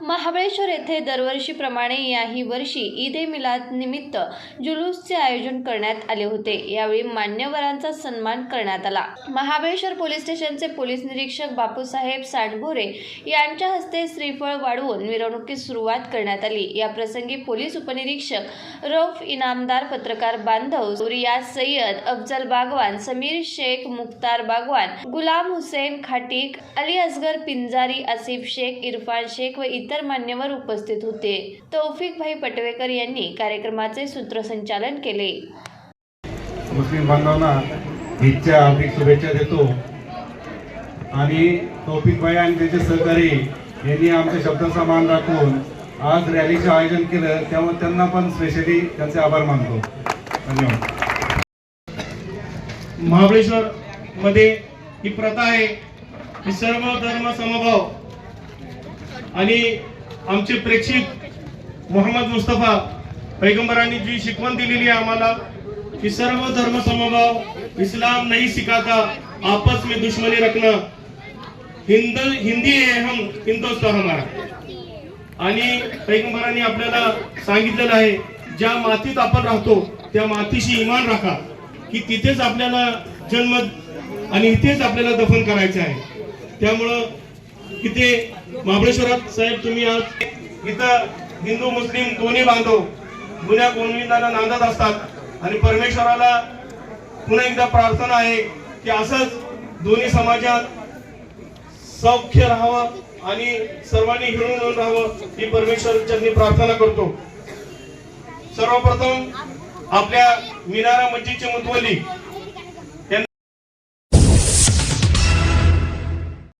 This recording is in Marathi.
महाबळेश्वर येथे दरवर्षीप्रमाणे याही वर्षी ईद ए मिलाद निमित्त जुलूसचे आयोजन करण्यात आले होते. यावेळी मान्यवरांचा सन्मान करण्यात आला. महाबळेश्वर पोलीस स्टेशनचे पोलीस निरीक्षक बापूसाहेब सांडभोरे यांच्या हस्ते श्रीफळ वाढवून मिरवणुकीस सुरुवात करण्यात आली. या प्रसंगी पोलीस उपनिरीक्षक रौफ इनामदार पत्रकार बांधव रियाज सय्यद अफजल बागवान समीर शेख मुख्तार बागवान गुलाम हुसेन खाटीक अली असगर पिंजारी आसिफ शेख इरफान शेख व इतर मान्यवर उपस्थित होते. तौफिक भाई पटवेकर यांनी कार्यक्रमाचे सूत्रसंचालन केले. मुस्लिम बांधवांना ईदच्या हार्दिक शुभेच्छा देतो. आणि तौफिक भाई आणि त्याचे सहकारी यांनी आमच्या शब्दाचा मान राखून आज रॅलीचं आयोजन केलं. त्यामुळे त्यांना पण स्पेशली त्यांचे आभार मानतो. धन्यवाद. महाबळेश्वर मध्ये ही प्रथा आहे. की सर्व धर्म समभाव आणि आमचे प्रेक्षित मोहम्मद मुस्तफा पैगंबरांनी जी शिकवण दिलेली आहे आम्हाला की सर्व धर्म समभाव इस्लाम नहीं सिखाता आपस में दुश्मनी रखना हिंद हिंदी है हम हिंदुस्तान हमारा. आणि पैगंबरांनी आपल्याला सांगितलेलं आहे ज्या मातीत आपण राहतो त्या मातीशी इमान राखा की तिथेच आपल्याला जन्म आणि इथेच आपल्याला दफन करायचं आहे. त्यामुळं इथे महाबळेश्वरात साहेब तुम्ही आज इथं हिंदू मुस्लिम दोन्ही बांधव गुन्ह्या गोविंदाला नांदत असतात. आणि परमेश्वराला पुन्हा एकदा प्रार्थना आहे की असंच दोन्ही समाजात सौख्य राहावं आणि सर्वांनी हिळून राहावं ही परमेश्वर चरणी प्रार्थना करतो. सर्वप्रथम आपल्या मिनारा मस्जिदचे मुतवली